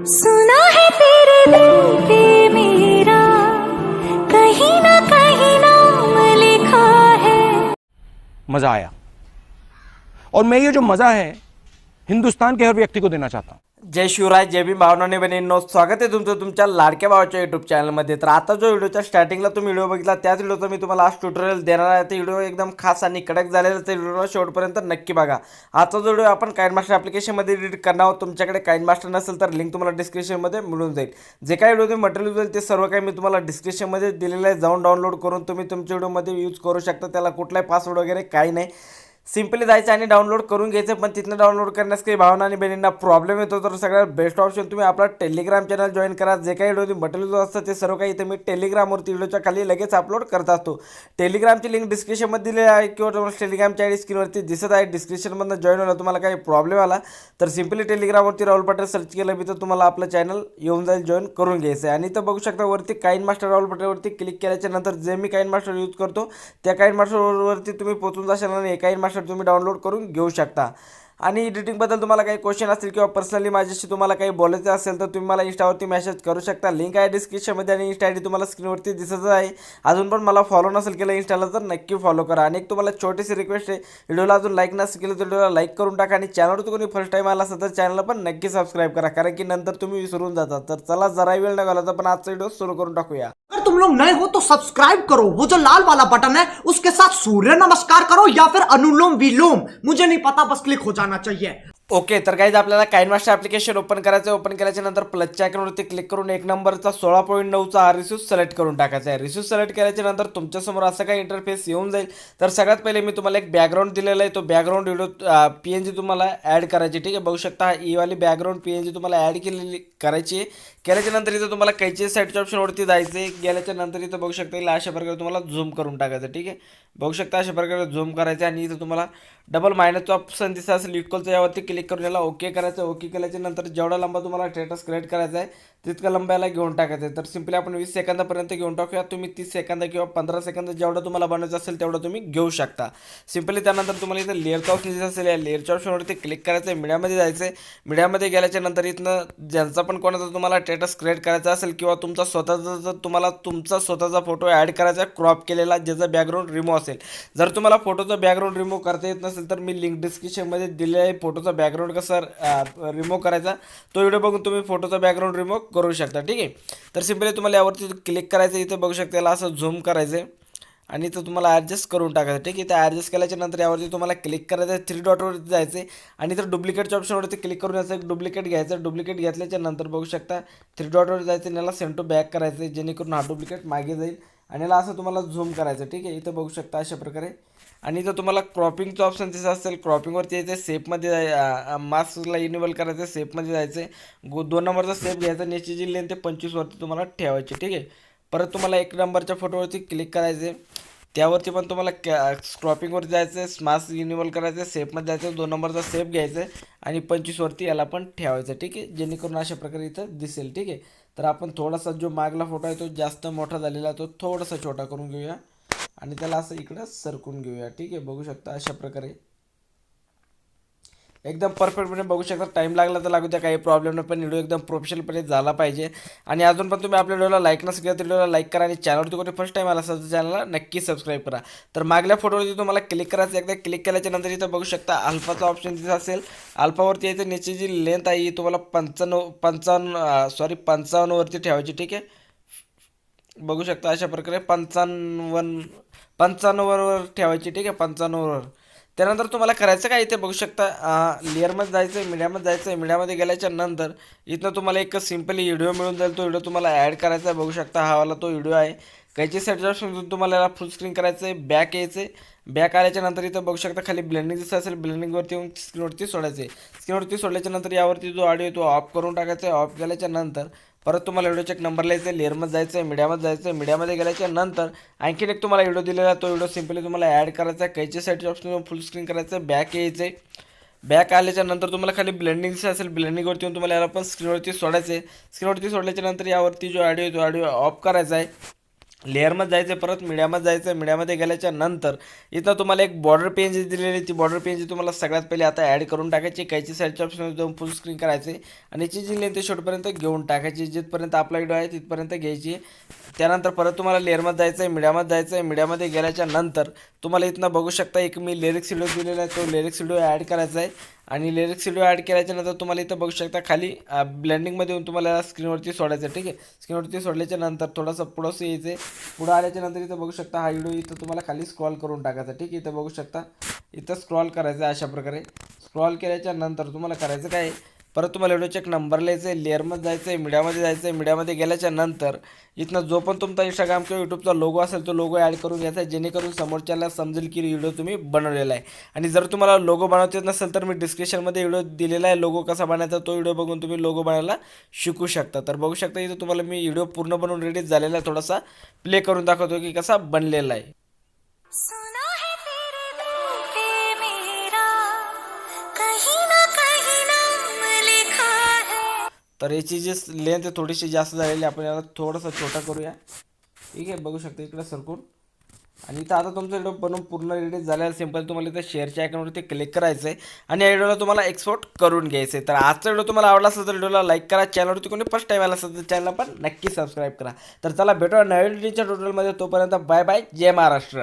सुना है तेरे दिल पे मेरा। कहीं ना कहीं नाम लिखा है। मज़ा आया। और मैं ये जो मज़ा है, हिंदुस्तान के हर व्यक्ति को देना चाहता हूँ। जय शिवराय जय भीम भावनाने बहिणींनो स्वागत आहे तुमचं तुमच्या लाडक्या भावाच्या यूट्यूब चॅनलमध्ये तर आता जो व्हिडिओच्या स्टार्टिंगला तुम्ही व्हिडिओ बघितला त्याच व्हिडिओचा मी तुम्हाला आज ट्युटोरियल देणार आहे. ते व्हिडिओ एकदम खास आणि कडक झालेला ते व्हिडिओ शेवटपर्यंत नक्की बघा. आजचा जो व्हिडिओ आपण काइन मास्टर ॲप्लिकेशनमध्ये एडिट करणार आहोत. तुमच्याकडे काइन मास्टर नसेल तर लिंक तुम्हाला डिस्क्रिप्शनमध्ये मिळून जाईल. जे काही व्हिडिओ मटेरियल जाईल ते सर्व काही मी तुम्हाला डिस्क्रिप्शनमध्ये दिलेलं आहे. जाऊन डाउनलोड करून तुम्ही तुमच्या व्हिडिओमध्ये यूज करू शकता. त्याला कुठलाही पासवर्ड वगैरे काही नाही. सिम्पली जायचं आणि डाउनलोड करून घ्यायचं पण तिथनं डाउनलोड करण्यास काही भावना आणि बहिणींना प्रॉब्लेम येतो तर सगळ्यात बेस्ट ऑप्शन तुम्ही आपला टेलिग्राम चॅनल जॉईन करा. जे काही व्हिडिओ बटन जो असतं ते सर्व काही इथे मी टेलिग्रामवरती व्हिडिओच्या खाली लगेच अपलोड करत असतो. टेलिग्रामची लिंक डिस्क्रिप्शनमध्ये दिली आहे किंवा तुम्हाला टेलिग्रामच्या आय स्क्रीनवरती दिसत आहे. डिस्क्रिप्शनमधनं जॉईन व्हायला तुम्हाला काही प्रॉब्लेम आला तर सिम्पली टेलिग्रामवरती राहुल पटेल सर्च केलं मी तर तुम्हाला आपलं चॅनल येऊन जाईल जॉईन करून घ्यायचं आहे आणि तर बघू शकता वरती काईन मास्टर राहुल पटेलवरती क्लिक केल्याच्यानंतर जे मी काईन मास्टर यूज करतो त्या काईन मास्टरवरती तुम्ही पोचून जाशाल आणि काइन मास्टर तुम्ही डाउनलोड करून घेऊ शकता. आणि एडिटिंगबद्दल तुम्हाला काही क्वेश्चन असतील किंवा पर्सनली माझ्याशी तुम्हाला काही बोलायचं असेल तर तुम्ही मला इंस्टावरती मेसेज करू शकता. लिंक आहे डिस्क्रिप्शनमध्ये आणि इंस्टा आय डी तुम्हाला स्क्रीनवरती दिसत आहे. अजून पण मला फॉलो नसेल केलं इंस्टाला तर नक्की फॉलो करा. आणि एक तुम्हाला छोटीशी रिक्वेस्ट आहे. व्हिडिओला अजून लाईक नसेल केलं तर व्हिडिओला लाईक करून टाका. आणि चॅनलवर कोणी फर्स्ट टाईम आला असेल तर चॅनलला पण नक्की सबस्क्राईब करा. कारण की नंतर तुम्ही विसरून जाता. तर चला जरा वेळ न घालवता पण आजचा व्हिडिओ सुरू करून टाकूया. अगर तुम लोग नए हो तो सब्सक्राइब करो. वो जो लाल वाला बटन है उसके साथ सूर्य नमस्कार करो या फिर अनुलोम विलोम. मुझे नहीं पता बस क्लिक हो जाना। 我操耶！ओके तर गाईज आपल्याला काइन मास्टर ॲप्लिकेशन ओपन करायचं ओपन केल्याच्यानंतर प्लसच्या आयकॉनवरती क्लिक करून एक नंबरचा सोळा पॉईंट नऊचा हा रिस्यूज सिलेक्ट करून टाकायचा आहे. रिस्यूज सिलेक्ट केल्याच्यानंतर तुमच्यासमोर असं काही इंटरफेस येऊन जाईल. तर सगळ्यात पहिले मी तुम्हाला एक बॅकग्राऊंड दिलेला आहे. तो background video P N G तुम्हाला ॲड करायची ठीक आहे? बघू शकता ही ईवाली बॅकग्राऊंड पी एन जी तुम्हाला ॲड केलेली करायची आहे. केल्याच्यानंतर इथं तुम्हाला कैचे साईडच्या ऑप्शनवरती जायचं आहे गेल्याच्यानंतर इथं बघू शकता येईल अशा प्रकारे तुम्हाला झूम करून टाकायचं ठीक आहे? बघू शकता अशा प्रकारे झूम करायचं आणि इथं तुम्हाला डबल मायनसचा ऑप्शन दिसत असेल. इक्वलचं यावरती क्लिक क्लिक करून याला ओके करायचं. ओके केल्याच्यानंतर जेवढा लंबा तुम्हाला स्टेटस क्रिएट करायचा आहे तितका लंबा याला घेऊन टाकायचं आहे. तर सिम्पली आपण वीस सेकंदापर्यंत घेऊन टाकूया. तुम्ही तीस सेकंद किंवा पंधरा सेकंद जेवढं तुम्हाला बनवायचं असेल तेवढं तुम्ही घेऊ शकता. सिम्पली त्यानंतर तुम्हाला इथं लेअरचा ऑप्शन दिसत असेल. या लेअरच्या ऑप्शनवरती क्लिक करायचं आहे मीडियामध्ये जायचं आहे मीडियामध्ये गेल्याच्यानंतर इथनं ज्यांचा पण कोणाचा तुम्हाला स्टेटस क्रिएट करायचा असेल किंवा तुमचा स्वतःचा जर तुम्हाला तुमचा स्वतःचा फोटो ॲड करायचा आहे क्रॉप केलेला ज्याचा बॅकग्राऊंड रिमूव्ह असेल. जर तुम्हाला फोटोचा बॅकग्राऊंड रिमूव्ह करता येत नसेल तर मी लिंक डिस्क्रिप्शनमध्ये दिले आहे फोटोचा बॅक बॅकग्राऊंड कसं रिमूव्ह करायचा तो व्हिडिओ बघून तुम्ही फोटोचा बॅकग्राऊंड रिमूव्ह करू शकता ठीक आहे? तर सिम्पली तुम्हाला यावरती क्लिक करायचं इथे बघू शकता याला असं झूम करायचं आहे आणि इथं तुम्हाला ॲडजस्ट करून टाकायचं ठीक आहे? ते ॲडजस्ट केल्याच्यानंतर यावरती तुम्हाला क्लिक करायचं आहे थ्री डॉटवरती जायचं आहे आणि तर डुप्लिकेटच्या ऑप्शनवरती क्लिक करून यायचं एक डुप्लिकेट घ्यायचं डुप्लिकेट घेतल्याच्या नंतर बघू शकता थ्री डॉटवर जायचं आणि याला सेंटो बॅक करायचं आहे जेणेकरून हा डुप्लिकेट मागे जाईल. आणि याला असं तुम्हाला झूम करायचं ठीक आहे? इथं बघू शकता अशा प्रकारे. आणि इथं तुम्हाला क्रॉपिंगचं ऑप्शन दिसत असेल क्रॉपिंगवरती यायचं सेपमध्ये जाय मास्कला इनेबल करायचं सेपमध्ये जायचं आहे गो दोन नंबरचा सेप घ्यायचा आणि याची जी लेंथ आहे पंचवीसवरती तुम्हाला ठेवायची ठीक आहे? परत तुम्हाला एक नंबरच्या फोटोवरती क्लिक करायचे त्यावरती पण तुम्हाला कॅ क्रॉपिंगवरती जायचं आहे मास्क इनेबल करायचं आहे सेपमध्ये जायचं दोन नंबरचा सेफ घ्यायचा आहे आणि पंचवीसवरती याला पण ठेवायचं ठीक आहे? जेणेकरून अशा प्रकारे इथं दिसेल ठीक आहे? तर आपण थोडासा जो मागला फोटो आहे तो जास्त मोठा झालेला तो थोडासा छोटा करून घेऊया. आणि त्याला असं इकडं सरकून घेऊया ठीक आहे? बघू शकता अशा प्रकारे. एकदम परफेक्टपणे बघू शकता. टाईम लागला तर लागू द्या काही प्रॉब्लेम नाही. पण व्हिडिओ एकदम प्रोफेशनलपणे झाला पाहिजे. आणि अजून पण तुम्ही आपल्या व्हिडिओला लाईक नसेल केलं तर व्हिडिओला लाईक करा आणि चॅनलवरती कोणी फर्स्ट टाईम आला असेल तर चॅनलला नक्की सबस्क्राईब करा. तर मागल्या फोटोवरती तुम्हाला क्लिक करायचं एकदा क्लिक केल्याच्यानंतर इथं बघू शकता अल्फाचा ऑप्शन तिथं असेल. अल्फावरती यायचं नीचे जी लेंथ आहे ही तुम्हाला पंचाण्णव पंचावन्न सॉरी पंचावन्नवरती ठेवायची ठीक आहे? बघू शकता अशा प्रकारे पंचावन्न पंचावन्नवर ठेवायची ठीक आहे? पंचावन्नवर त्यानंतर तुम्हाला करायचं काय इथे बघू शकता लेअरमध्ये जायचं आहे मीडियामध्ये जायचं आहे मीडियामध्ये गेल्याच्यानंतर इथनं तुम्हाला एक सिम्पली व्हिडिओ मिळून जाईल तो व्हिडिओ तुम्हाला ॲड करायचा आहे बघू शकता हा वाला तो व्हिडिओ आहे. काहीची सजेशन तुम्हाला याला फुल स्क्रीन करायचं आहे बॅक यायचं आहे बॅक आल्याच्यानंतर इथं बघू शकता खाली ब्लेंडिंग दिसत असेल ब्लेंडिंगवरती येऊन स्क्रीनवरती सोडायचं आहे स्क्रीनवरती सोडल्याच्या नंतर यावरती जो ऑडिओ तो ऑफ करून टाकायचा आहे. ऑफ केल्याच्यानंतर परत तुम्हाला व्हिडिओ एक नंबर लिहायचं आहे लेअरमध्ये जायचं आहे मीडियामध्ये जायचं आहे मीडियामध्ये गेल्याच्यानंतर आणखीन एक तुम्हाला व्हिडिओ दिलेला आहे तो व्हिडिओ सिम्पली तुम्हाला ॲड करायचा आहे कैच्या साईडच्या ऑप्शन फुल स्क्रीन करायचं आहे बॅक यायचं आहे बॅक आल्याच्यानंतर तुम्हाला खाली ब्लेंडिंग असेल ब्लेंडिंगवरती येऊन तुम्हाला याला पण स्क्रीनवरती सोडायचं आहे स्क्रीनवरती सोडल्याच्या नंतर यावरती जो ऑडिओ आहे तो ऑडिओ ऑफ करायचा आहे. लेअरमध्ये जायचं आहे परत मीडियामध्ये जायचं आहे मीडियामध्ये गेल्याच्यानंतर इथं तुम्हाला एक बॉर्डर पेन जी दिलेली आहे ती बॉर्डर पेन जी तुम्हाला सगळ्यात पहिले आता ॲड करून टाकायची. कायची साईडच्या ऑप्शन जाऊन फुल स्क्रीन करायचे आणि याची जी लेंथ आहे शेवटपर्यंत घेऊन टाकायची. जिथपर्यंत आपला व्हिडिओ आहे तिथपर्यंत घ्यायची. त्यानंतर परत तुम्हाला लेअरमध्ये जायचं आहे मीडियामध्ये जायचं आहे मीडियामध्ये गेल्याच्यानंतर तुम्हाला इथनं बघू शकता एक मी लिरिक्स व्हिडिओ दिलेला आहे तो लिरिक्स व्हिडिओ ॲड करायचा आहे. आणि लिरिक्स व्हिडिओ ॲड केल्याच्यानंतर तुम्हाला इथं बघू शकता खाली ब्लेंडिंगमध्ये येऊन तुम्हाला स्क्रीनवरती सोडायचं ठीक आहे? स्क्रीनवरती सोडल्याच्या नंतर थोडंसं पुढंसं यायचं आहे पुढं आल्याच्यानंतर इथं बघू शकता हा व्हिडिओ इथं तुम्हाला खाली स्क्रॉल करून टाकायचा ठीक आहे? इथं बघू शकता. इथं स्क्रॉल करायचं आहे अशा प्रकारे. स्क्रॉल केल्याच्यानंतर तुम्हाला करायचं काय आहे? परत तुम्हाला व्हिडिओचे एक नंबर लिहायचं आहे लेअरमध्ये जायचं आहे मीडियामध्ये जायचं आहे मीडियामध्ये गेल्याच्यानंतर इथनं जो पण तुमचा इंस्टाग्राम किंवा यूट्यूबचा लोगो असेल तो लोगो ॲड करून घ्यायचा आहे जेणेकरून समोरच्याला समजेल की व्हिडिओ तुम्ही बनवलेला आहे. आणि जर तुम्हाला लोगो बनवता येत नसेल तर मी डिस्क्रिप्शनमध्ये व्हिडिओ दिलेला आहे लोगो कसा बनायचा तो व्हिडिओ बघून तुम्ही लोगो बनायला शिकू शकता. तर बघू शकता इथं तुम्हाला मी व्हिडिओ पूर्ण बनवून रेडी झालेला आहे थोडासा प्ले करून दाखवतो की कसा बनलेला आहे. तर याची जी लेंथ आहे थोडीशी जास्त झालेली आपण याला थोडंसं छोटा करूया. ठीक आहे बघू शकता इकडे सरकून. आणि इथं आता तुमचा व्हिडिओ बनवून पूर्ण रेडी झालेलं सिंपल तुम्हाला इथं शेअरच्या आयकॉनवरती क्लिक करायचं आहे आणि या व्हिडिओला तुम्हाला एक्सपोर्ट करून घ्यायचं आहे तर आजचा व्हिडिओ तुम्हाला आवडला असेल तर व्हिडिओला लाईक करा. चॅनलवरती कोणी फर्स्ट टाईम आला असेल तर चॅनलला पण नक्की सबस्क्राईब करा. तर चला भेटूया नवीन व्हिडिओच्या तोपर्यंत बाय बाय जय महाराष्ट्र.